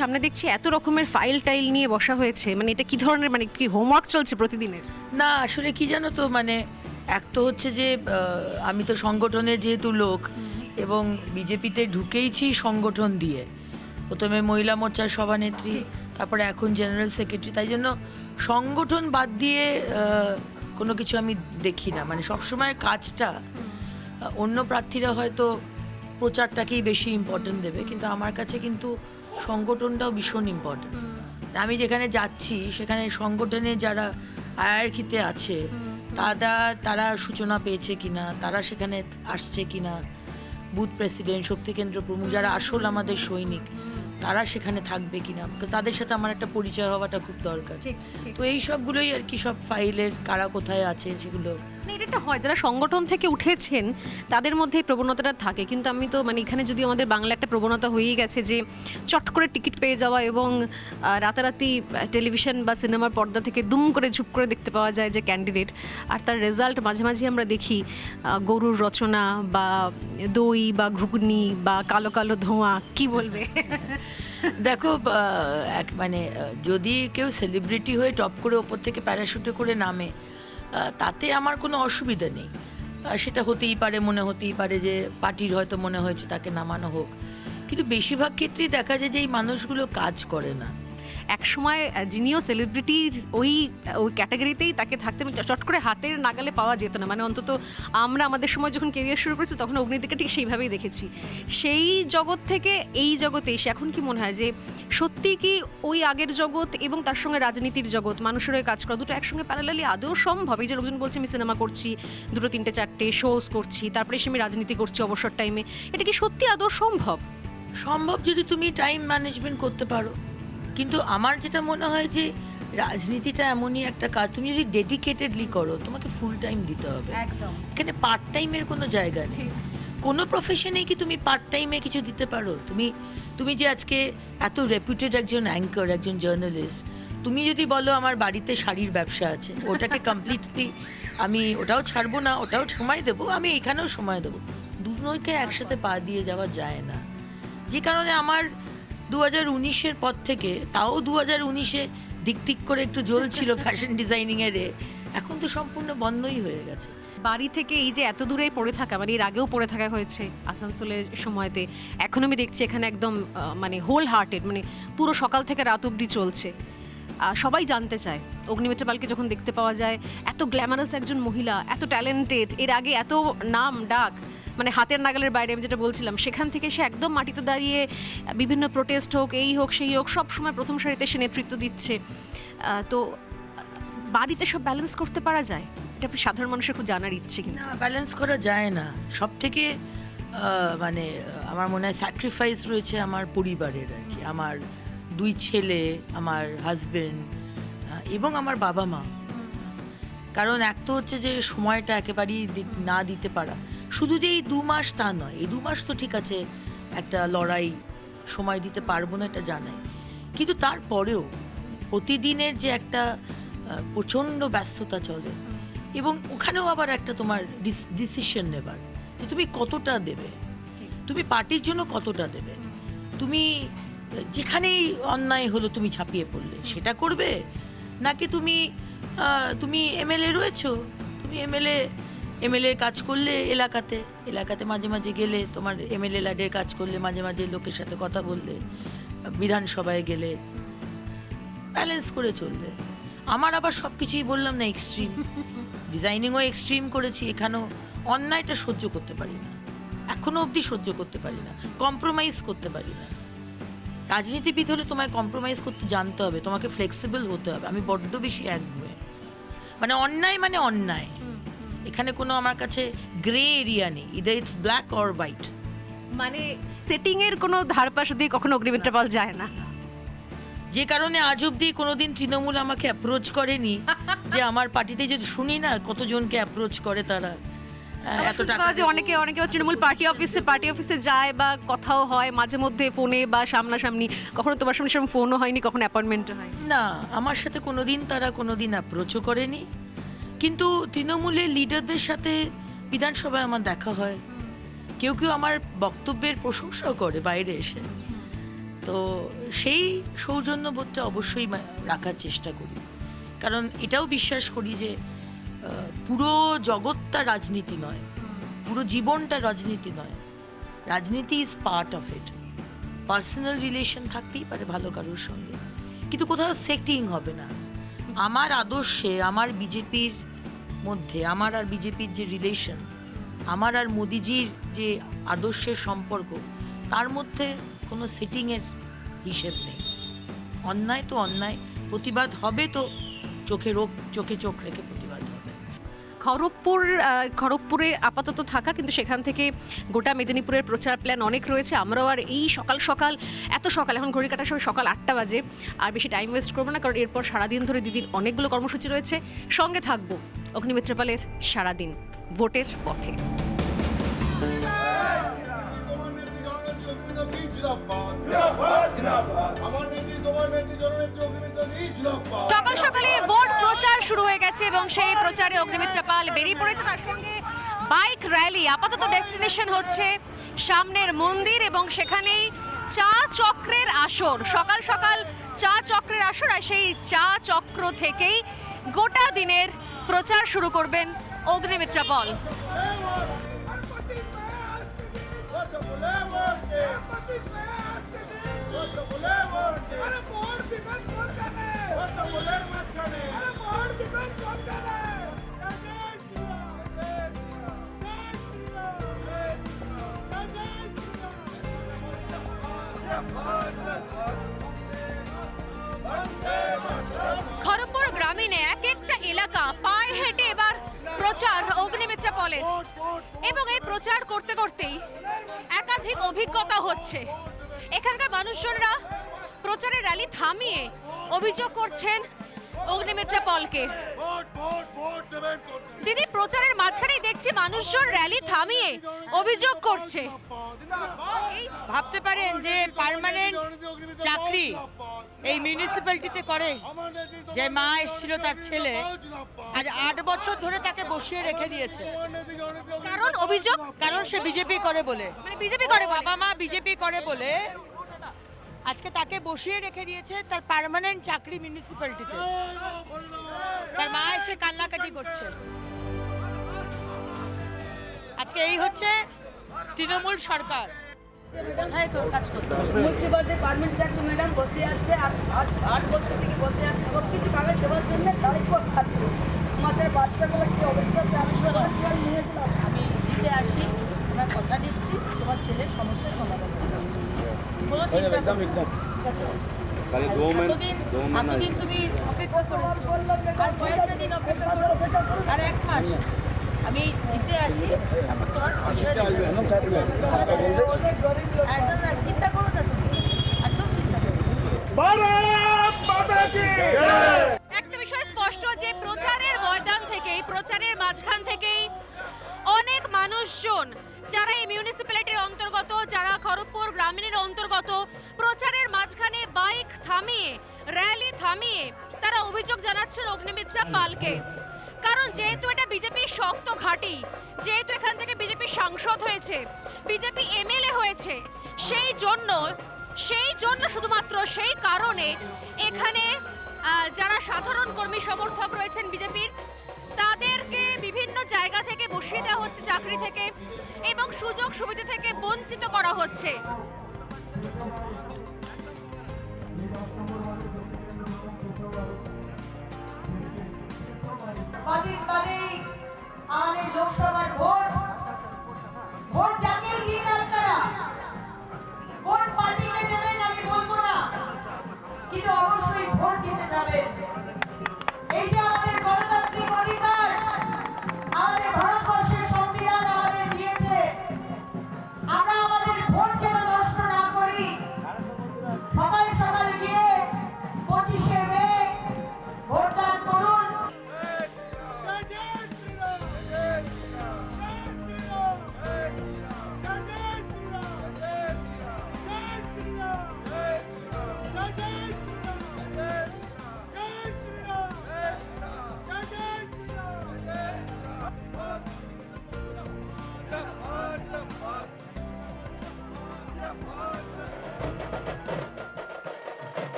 সামনে দেখছি এত রকমের ফাইল টাইল নিয়ে বসা হয়েছে। মানে এটা কি ধরনের মানে কি হোমওয়ার্ক চলছে প্রতিদিনের? না আসলে কি জানো তো মানে এক তো হচ্ছে যে আমি তো সংগঠনের যেহেতু লোক এবং বিজেপিতে ঢুকেইছি সংগঠন দিয়ে। প্রথমে মহিলা মোর্চার সভানেত্রী তারপরে এখন জেনারেল সেক্রেটারি তাই জন্য সংগঠন বাদ দিয়ে কোনো কিছু আমি দেখি না। মানে সবসময় কাজটা অন্য প্রার্থীরা হয়তো প্রচারটাকেই বেশি ইম্পর্টেন্ট দেবে কিন্তু আমার কাছে কিন্তু সংগঠনটাও ভীষণ ইম্পর্টেন্ট আমি যেখানে যাচ্ছি সেখানে সংগঠনে যারা আয়ারকিতে আছে তারা তারা সূচনা পেয়েছে কিনা তারা সেখানে আসছে কিনা বুথ প্রেসিডেন্ট শক্তি কেন্দ্র প্রমুখ যারা আসল আমাদের সৈনিক তারা সেখানে থাকবে কিনা? তো তাদের সাথে আমার একটা পরিচয় হওয়াটা খুব দরকার। তো এই সবগুলোই আর কি সব ফাইলের কারা কোথায় আছে সেগুলো মানে এটা একটা হয়, যারা সংগঠন থেকে উঠেছেন, তাদের মধ্যে এই প্রবণতাটা থাকে। কিন্তু আমি তো মানে এখানে যদি আমাদের বাংলা একটা প্রবণতা হয়েই গেছে যে, চট করে টিকিট পেয়ে যাওয়া এবং রাতারাতি টেলিভিশন বা সিনেমার পর্দা থেকে দুম করে, ঝুপ করে দেখতে পাওয়া যায় যে ক্যান্ডিডেট আর তার রেজাল্ট মাঝে মাঝে আমরা দেখি গরুর রচনা বা দই বা ঘুগনি বা কালো কালো ধোঁয়া, কি বলবে? দেখো এক মানে যদি কেউ সেলিব্রিটি হয়ে টপ করে ওপর থেকে প্যারাশুটে করে নামে তাতে আমার কোনো অসুবিধা নেই। সেটা হতেই পারে, মনে হতেই পারে যে পার্টির হয়তো মনে হয়েছে তাকে নামানো হোক। কিন্তু বেশিরভাগ ক্ষেত্রেই দেখা যায় যে এই মানুষগুলো কাজ করে না। এক সময় যিনিও সেলিব্রিটির ওই ওই ক্যাটাগরিতেই তাকে থাকতে মানে চট করে হাতের নাগালে পাওয়া যেত না। মানে অন্তত আমরা আমাদের সময় যখন কেরিয়ার শুরু করেছি, তখন অগ্নিদিকে ঠিক সেইভাবেই দেখেছি। সেই জগৎ থেকে এই জগতে এসে এখন কি মনে হয় যে সত্যি কি ওই আগের জগৎ এবং তার সঙ্গে রাজনীতির জগৎ, মানুষের হয়ে কাজ করা দুটো একসঙ্গে প্যারালালি আদৌ সম্ভব? এই যে লোকজন বলছে, আমি সিনেমা করছি, দুটো, তিনটে, চারটে শোজ করছি, তারপরে এসে আমি রাজনীতি করছি অবসর টাইমে এটা কি সত্যি আদৌ সম্ভব? সম্ভব যদি তুমি টাইম ম্যানেজমেন্ট করতে পারো। কিন্তু আমার যেটা মনে হয় যে রাজনীতিটা এমনই একটা কাজ তুমি যদি ডেডিকেটেডলি করো তোমাকে ফুল টাইম দিতে হবে। এখানে পার্ট টাইমের কোনো জায়গা নেই। কোনো প্রফেশনেই কি তুমি পার্ট টাইমে কিছু দিতে পারো? তুমি তুমি যে আজকে এত রেপুটেড একজন অ্যাঙ্কর একজন জার্নালিস্ট তুমি যদি বলো আমার বাড়িতে শাড়ির ব্যবসা আছে ওটাকে কমপ্লিটলি আমি ওটাও ছাড়বো না ওটাও সময় দেবো আমি এখানেও সময় দেবো। দুজনকে একসাথে পা দিয়ে যাওয়া যায় না। যে কারণে আমার দু হাজার উনিশের পর থেকে তাও দু হাজার উনিশে দিক দিক করে একটু জ্বলছিল ফ্যাশন ডিজাইনিংয়ের এ, এখন তো সম্পূর্ণ বন্ধই হয়ে গেছে। বাড়ি থেকে এই যে এত দূরে পড়ে থাকা মানে এর আগেও পড়ে থাকা হয়েছে আসানসোলের সময়তে। এখন আমি দেখছি এখানে একদম মানে হোল হার্টেড মানে পুরো সকাল থেকে রাত অবধি চলছে। সবাই জানতে চায়। অগ্নিমিত্র পালকে যখন দেখতে পাওয়া যায় এত গ্ল্যামারাস একজন মহিলা এত ট্যালেন্টেড এর আগে এত নাম ডাক মানে হাতের নাগালের বাইরে আমি যেটা বলছিলাম সেখান থেকে সে একদম মাটিতে দাঁড়িয়ে বিভিন্ন প্রোটেস্ট হোক এই হোক সেই হোক সব সময় প্রথম সারিতে সে নেতৃত্ব দিচ্ছে। তো বাড়িতে সব ব্যালেন্স করতে পারা যায়? এটা সাধারণ মানুষের খুব জানার ইচ্ছে কিন্তু। না ব্যালেন্স করা যায় না। সব থেকে মানে আমার মনে হয় স্যাক্রিফাইস রয়েছে আমার পরিবারের আর কি। আমার দুই ছেলে আমার হাজবেন্ড এবং আমার বাবা মা কারণ এক তো হচ্ছে যে সময়টা একেবারেই না দিতে পারা। শুধু যে এই দু মাস তা নয়, এই দু মাস তো ঠিক আছে একটা লড়াই সময় দিতে পারব না এটা জানাই। কিন্তু তারপরেও প্রতিদিনের যে একটা প্রচণ্ড ব্যস্ততা চলে এবং ওখানেও আবার একটা তোমার ডিসিশন নেবার যে তুমি কতটা দেবে? তুমি পার্টির জন্য কতটা দেবে? তুমি যেখানেই অন্যায় হলো তুমি ছাপিয়ে পড়লে, সেটা করবে? নাকি তুমি তুমি এমএলএ রয়েছো? তুমি এমএলএ এমএলএ কাজ করলে এলাকাতে এলাকাতে মাঝে মাঝে গেলে তোমার এমএলএ ল্যাডের কাজ করলে মাঝে মাঝে লোকের সাথে কথা বললে, বিধানসভায় গেলে ব্যালেন্স করে চললে। আমার আবার সব কিছুই বললাম না এক্সট্রিম ডিজাইনিংও এক্সট্রিম করেছি, এখানেও অন্যায়টা সহ্য করতে পারি না। এখনও অবধি সহ্য করতে পারি না কম্প্রোমাইজ করতে পারি না। রাজনীতিবিদ হলে তোমায় কম্প্রোমাইজ করতে জানতে হবে, তোমাকে ফ্লেক্সিবল হতে হবে। আমি বড্ড বেশি একগুয়ে মানে অন্যায় মানে অন্যায়। এখানে কোনো আমার কাছে গ্রে এরিয়া নেই either it's black or white মানে সেটিং এর কোনো ধারপাশ দিয়ে কখনো অগ্নিমিত্র পাল যায় না। যে কারণে আজ অব্দি কোনোদিন তৃণমূল আমাকে অ্যাপ্রোচ করেনি যে আমার পার্টিতে যদি শুনি না কতজনকে অ্যাপ্রোচ করে তারা এত টাকা যে অনেকে অনেকে তৃণমূল পার্টি অফিসে পার্টি অফিসে যায় বা কথাও হয় মাঝে মধ্যে ফোনে বা সামনাসামনি। কখনো তোমার সামনে সেরকম ফোনও হয়নি কখনো অ্যাপয়েন্টমেন্টও হয় না আমার সাথে কোনোদিন তারা কোনোদিন অ্যাপ্রোচও করেনি। কিন্তু তৃণমূলের লিডারদের সাথে বিধানসভায় আমার দেখা হয়। কেউ কেউ আমার বক্তব্যের প্রশংসাও করে বাইরে এসে। তো সেই সৌজন্যবোধটা অবশ্যই রাখার চেষ্টা করি। কারণ এটাও বিশ্বাস করি যে পুরো জগৎটা রাজনীতি নয়। পুরো জীবনটা রাজনীতি নয়। রাজনীতি is part of it personal relation থাকতেই পারে ভালো কারোর সঙ্গে। কিন্তু কোথাও সেটিং হবে না। আমার আদর্শে, আমার বিজেপির মধ্যে আমার আর বিজেপির যে রিলেশন আমার আর মোদিজির যে আদর্শের সম্পর্ক, তার মধ্যে কোনো সেটিংয়ের হিসেব নেই। অন্যায় তো অন্যায়, প্রতিবাদ হবে তো চোখে রোগ, চোখে চোখ রেখে প্রতিবাদ হবে। খড়গপুর খড়গপুরে আপাতত থাকা, কিন্তু সেখান থেকে গোটা মেদিনীপুরের প্রচার প্ল্যান অনেক রয়েছে। আমরাও আর এই সকাল সকাল, এত সকাল, এখন ঘড়ি কাটার সময় সকাল আটটা বাজে, আর বেশি টাইম ওয়েস্ট করব না, কারণ এরপর সারাদিন ধরে দিদির অনেকগুলো কর্মসূচি রয়েছে। সঙ্গে থাকব। অগ্নিমিত্র পালের সারাদিন ভোটের পথে। সকাল সকালে ভোট প্রচার শুরু হয়ে গেছে এবং সেই প্রচারে অগ্নিমিত্রা পাল বেরিয়ে পড়েছে। তার সঙ্গে বাইক র্যালি, আপাতত ডেস্টিনেশন হচ্ছে সামনের মন্দির এবং সেখানেই চা চক্রের আসর। সকাল সকাল চা চক্রের আসর আর সেই চা চক্র থেকেই গোটা দিনের প্রচার শুরু করবেন অগ্নিমিত্রা পাল খড়গপুর প্রচার অগ্নিমিত্রা পলের এবং এই প্রচার করতে করতেই একাধিক অভিজ্ঞতা হচ্ছে। এখানকার মানুষজনরা প্রচারের র্যালি থামিয়ে অভিযোগ করছেন অগ্নিমিত্রা পলকে। দিদি প্রচারের মাঝখানেই দেখছি মানুষজন র্যালি থামিয়ে অভিযোগ করছে। ভাবতে পারেন যে পার্মানেন্ট চাকরি এই মিউনিসিপ্যালিটিতে করে। যে মা এসেছিল তার ছেলে। আজ আট বছর ধরে তাকে বসিয়ে রেখে দিয়েছে। কারণ অভিযোগ? কারণ সে বিজেপি করে বলে। মানে বিজেপি করে বলে। বাবা মা বিজেপি করে বলে। আজকে তাকে বসিয়ে রেখে দিয়েছে তার পার্মানেন্ট চাকরি মিউনিসিপ্যালিটিতে তার মা এসে কান্নাকাটি করছে। আজকে এই হচ্ছে তৃণমূল সরকার। কোথায় কাজ করতে হবে? মুন্সিপালিটি পারমিট চাকরি ম্যাডাম বসে আছে আট আট- আট বছর থেকে বসে আছে সব কিছু কাগজ দেওয়ার জন্য তারিখ বসে আছে। আমাদের বাচ্চাগুলো কি অবস্থা? আমি দিতে আসি তোমার কথা দিচ্ছি তোমার ছেলের সমস্যার সমাধান কোনো চিন্তা এতদিন তুমি অপেক্ষা করেছ। আর কয়েকটা দিন অপেক্ষা করো। আর এক মাস আমি দিতে আসি তারপর তোমার। একদম না, চিন্তা করো না তুমি। একদম চিন্তা করো। প্রচারের মাঝখান থেকেই অনেক মানুষজন যারা এই মিউনিসিপ্যালিটির অন্তর্গত, যারা খড়গপুর গ্রামীণের অন্তর্গত, প্রচারের মাঝখানে বাইক থামিয়ে র্যালি থামিয়ে তারা অভিযোগ জানাচ্ছেন অগ্নিমিত্রা পালকে। কারণ যেহেতু এটা বিজেপির শক্ত ঘাঁটি, যেহেতু এখান থেকে বিজেপি সাংসদ হয়েছে, বিজেপি এমএলএ হয়েছে, সেই জন্য সেই জন্য শুধুমাত্র সেই কারণে এখানে যারা সাধারণ কর্মী সমর্থক রয়েছেন বিজেপির তাদেরকে বিভিন্ন জায়গা থেকে বসিয়ে দেওয়া হচ্ছে চাকরি থেকে এবং সুযোগ সুবিধা থেকে বঞ্চিত করা হচ্ছে। কদিন বাদেই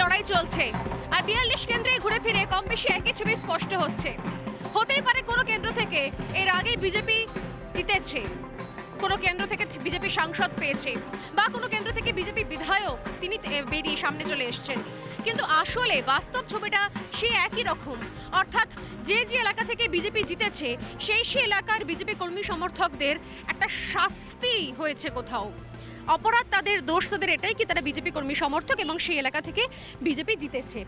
লড়াই চলছে। আর বিয়াল্লিশ কেন্দ্রে ঘুরে ফিরে কম বেশি একই ছবি স্পষ্ট হচ্ছে। হতেই পারে কোনো কেন্দ্র থেকে এর আগে বিজেপি জিতেছে, কোনো কেন্দ্র থেকে বিজেপি সাংসদ পেয়েছে, বা কোনো কেন্দ্র থেকে বিজেপি বিধায়ক তিনি বেরিয়ে সামনে চলে এসছেন। কিন্তু আসলে বাস্তব ছবিটা সেই একই রকম। অর্থাৎ যে যে এলাকা থেকে বিজেপি জিতেছে, সেই সেই এলাকার বিজেপি কর্মী সমর্থকদের একটা শাস্তি হয়েছে কোথাও। অপরাধ তাদের দোষ, তাদের এটাই কি তারা বিজেপি কর্মী সমর্থক এবং সেই এলাকা থেকে বিজেপি জিতেছে।